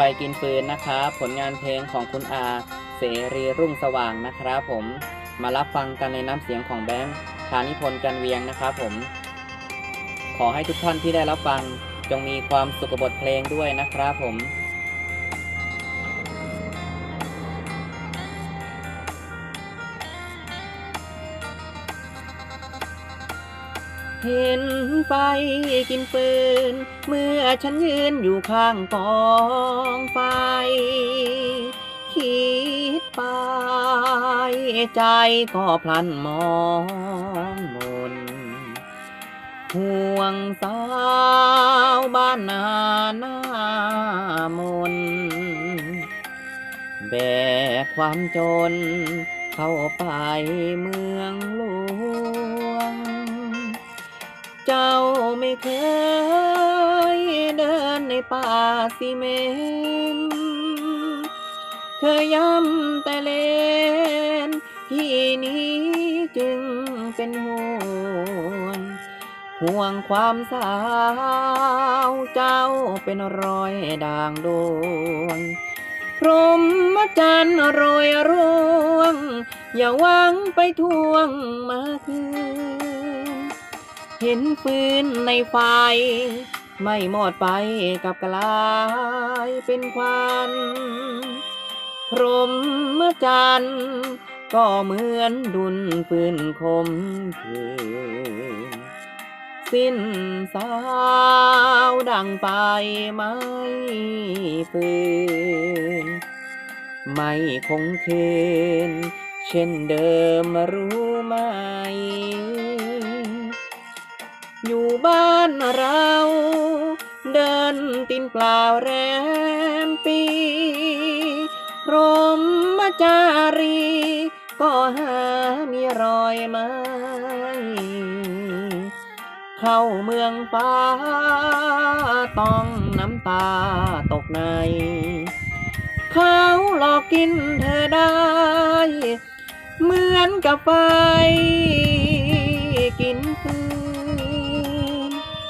ไฟกินฟืนนะครับ ผลงานเพลงของคุณอาเสรีรุ่งสว่างนะครับผมมารับฟังกันในน้ำเสียงของแบงค์ฐานิพนธ์กันเวียงนะครับผม ขอให้ทุกท่านที่ได้รับฟังจงมีความสุขกับบทเพลงด้วยนะครับผม เห็นไฟกินฟืน เมื่อฉันยืนอยู่ข้างกองไฟ คิดไป ใจก็พลันมองมนห่วงสาวบ้านนาหน้ามน แบกความจนเข้าไปเมืองหลวง ไม่เคยเดินในป่าซีเมนเคยย้ำแต่เลนที่นี้จึงเป็นห่วงห่วงความสาวเจ้าเป็นรอยด่างดวงพรหมจันทร์โรยร่วง อย่าวังไปทวงมาคืน เห็นฟืนในไฟ ไม่หมดไปกับกลายเป็นควันพรหมจันก็เหมือนดุนฟืนคมคืนสิ้นสาวดังไปไม่ฟืนไม่คงคืน เช่นเดิมรู้ไหม อยู่บ้านเรา เดินตินเปล่าแรมปีพรหมจารี ก็หามีรอยไม้เข้าเมืองฟ้า ต้องน้ำตาตกใน เขาหลอกกินเธอได้ เหมือนกับไฟ